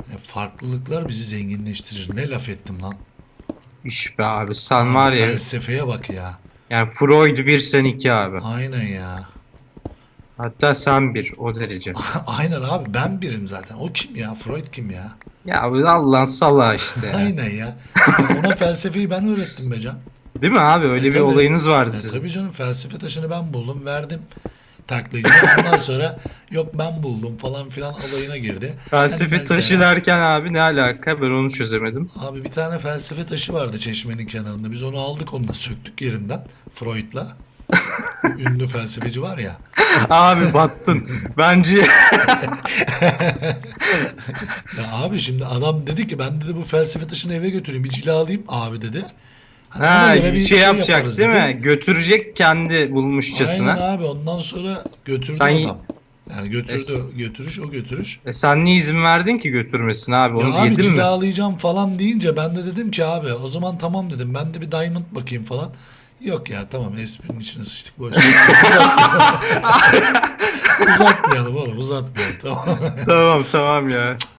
E, farklılıklar bizi zenginleştirir. Ne laf ettim lan? İş be abi sen var ya. Felsefeye bak ya. Yani Freud bir sen iki abi. Aynen ya. Hatta sen bir o derece. Aynen abi ben birim zaten. O kim ya? Freud kim ya? Ya Allah'ın salağı işte. Aynen ya. Ya Ona felsefeyi ben öğrettim be can. Değil mi abi? Öyle E, bir tabii. olayınız vardı E, sizin. tabii canım felsefe taşını ben buldum verdim taklacıya. Ondan sonra yok ben buldum falan filan olayına girdi. Felsefe Ben taşı sana- derken abi ne alaka? Ben onu çözemedim. Abi bir tane felsefe taşı vardı çeşmenin kenarında. Biz onu aldık onunla söktük yerinden. Freud'la. Ünlü felsefeci var ya. Abi battın. Bence Ya abi şimdi adam dedi ki ben dedi bu felsefe taşını eve götüreyim bir cilalayayım abi dedi. Ha, bir şey, yapacak yaparız değil mi? Götürecek kendi bulmuşçasına. Aynen abi ondan sonra götürdü Sen- adam. Yani götürdü Es- götürüş o götürüş. E sen niye izin verdin ki götürmesine abi? Onu Ya abi yedin mi? cilalayacağım falan deyince ben de dedim ki abi o zaman tamam dedim ben de bir diamond bakayım falan. Yok ya tamam esprinin içine sıçtık boş. uzatmayalım oğlum uzatmayalım tamam. Tamam tamam ya.